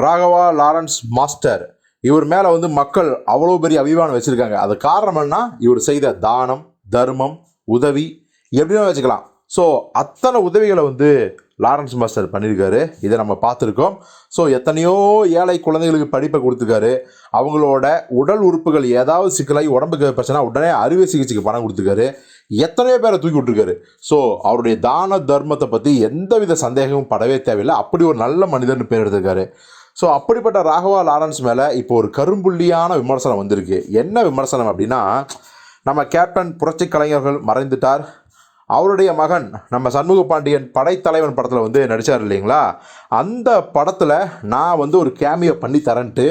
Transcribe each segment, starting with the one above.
Raghava Lawrence master. இவர் மேலே வந்து மக்கள் அவ்வளோ பெரிய அபிமானம் வச்சுருக்காங்க. அது காரணம் என்ன இவர் செய்த தானம் தர்மம் உதவி எப்படியும் வச்சுக்கலாம். ஸோ அத்தனை உதவிகளை வந்து லாரன்ஸ் மாஸ்டர் பண்ணியிருக்காரு இதை நம்ம பார்த்துருக்கோம். ஸோ எத்தனையோ ஏழை குழந்தைகளுக்கு படிப்பை கொடுத்துருக்காரு. அவங்களோட உடல் உறுப்புகள் ஏதாவது சிக்கலாகி உடம்புக்கு பிரச்சனை உடனே அறுவை சிகிச்சைக்கு பணம் கொடுத்துருக்காரு. எத்தனையோ பேரை தூக்கி விட்டுருக்காரு. ஸோ அவருடைய தான தர்மத்தை பற்றி எந்தவித சந்தேகமும் படவே தேவையில்லை. அப்படி ஒரு நல்ல மனிதர்னு பேர் எடுத்திருக்காரு. ஸோ அப்படிப்பட்ட ராகவா லாரன்ஸ் மேலே இப்போ ஒரு கரும்புள்ளியான விமர்சனம் வந்திருக்கு. என்ன விமர்சனம் அப்படின்னா நம்ம கேப்டன் புரட்சி கலைஞர்கள் மறைந்துட்டார். அவருடைய மகன் நம்ம சண்முக பாண்டியன் படைத்தலைவன் படத்தில் வந்து நடித்தார் இல்லைங்களா? அந்த படத்தில் நான் வந்து ஒரு கேமியோ பண்ணி தரேன்ட்டு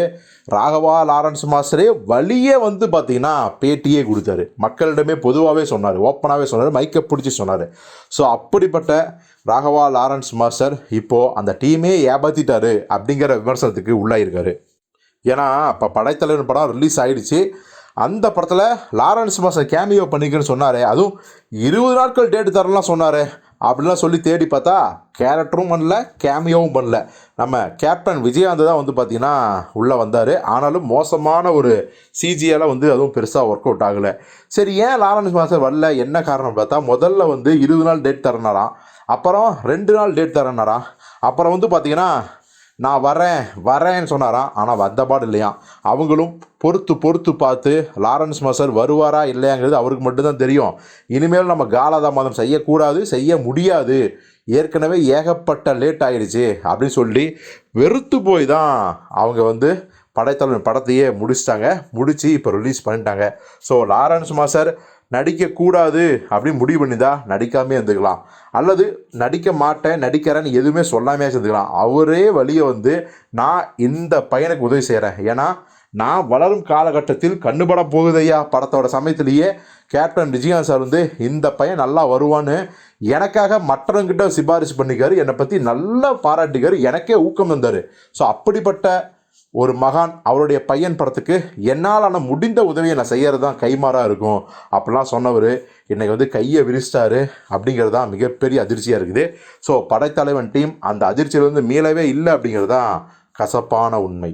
ராகவா லாரன்ஸ் மாஸ்டரே வழியே வந்து பார்த்தீங்கன்னா பேட்டியே கொடுத்தாரு. மக்களிடமே பொதுவாகவே சொன்னார் ஓப்பனாகவே சொன்னார் மைக்கை பிடிச்சி சொன்னார். ஸோ அப்படிப்பட்ட ராகவா லாரன்ஸ் மாஸ்டர் இப்போது அந்த டீமே ஏமாத்திட்டாரு அப்படிங்கிற விமர்சனத்துக்கு உள்ளாயிருக்காரு. ஏன்னா இப்போ படைத்தலைவன் படம் ரிலீஸ் ஆகிடுச்சு அந்த படத்தில் லாரன்ஸ் மாஸ்டர் கேமியோ பண்ணிக்கன்னு சொன்னார். அதுவும் இருபது நாட்கள் டேட்டு தரலாம் சொன்னார். அப்படிலாம் சொல்லி தேடி பார்த்தா கேரக்டரும் பண்ணல கேமியோவும் பண்ணல. நம்ம கேப்டன் விஜயகாந்த் தான் வந்து பார்த்திங்கன்னா உள்ளே வந்தார். ஆனாலும் மோசமான ஒரு சிஜியெல்லாம் வந்து அதுவும் பெருசாக ஒர்க் அவுட் ஆகலை. சரி ஏன் லாரன்ஸ் மாஸ்டர் வரல? என்ன காரணம் பார்த்தா முதல்ல வந்து இருபது நாள் டேட் தரனாராம் அப்புறம் ரெண்டு நாள் டேட் தரனாராம் அப்புறம் வந்து பார்த்திங்கன்னா நான் வரேன் வரேன்னு சொன்னாராம். ஆனால் வந்த பாடு இல்லையாம் அவங்களும் பொறுத்து பொறுத்து பார்த்து லாரன்ஸ் மசர் வருவாரா இல்லையாங்கிறது அவருக்கு மட்டும்தான் தெரியும். இனிமேல் நம்ம காலதாமதம் செய்யக்கூடாது செய்ய முடியாது. ஏற்கனவே ஏகப்பட்ட லேட் ஆகிடுச்சு அப்படின்னு சொல்லி வெறுத்து போய் தான் அவங்க வந்து படைத்தலைவன் படத்தையே முடிச்சிட்டாங்க. முடித்து இப்போ ரிலீஸ் பண்ணிட்டாங்க. ஸோ லாரன்ஸ் மாஸ்டர் நடிக்கக்கூடாது அப்படின்னு முடிவு பண்ணிதா நடிக்காமே இருந்துக்கலாம். அல்லது நடிக்க மாட்டேன் நடிக்கிறேன்னு எதுவுமே சொல்லாமே இருந்துக்கலாம். அவரே வழியை வந்து நான் இந்த பையனுக்கு உதவி செய்கிறேன் ஏன்னா நான் வளரும் காலகட்டத்தில் கண்ணுபட போகுதையா படத்தோட சமயத்திலேயே கேப்டன் விஜயகாந்த் சார் வந்து இந்த பையன் நல்லா வருவான்னு எனக்காக மற்றவங்கிட்ட சிபாரிசு பண்ணிக்காரு. என்னை பற்றி நல்லா பாராட்டிக்காரு. எனக்கே ஊக்கம் தந்தார். ஸோ அப்படிப்பட்ட ஒரு மகான் அவருடைய பையன் படத்துக்கு என்னால் முடிந்த உதவியை நான் செய்கிறது தான் கைமாறாக இருக்கும். அப்படிலாம் சொன்னவர் இன்றைக்கி வந்து கையை விரிச்சிட்டாரு அப்படிங்கிறது தான் மிகப்பெரிய அதிர்ச்சியாக இருக்குது. ஸோ படைத்தலைவன் டீம் அந்த அதிர்ச்சியிலேருந்து மீளவே இல்லை அப்படிங்கிறது தான் கசப்பான உண்மை.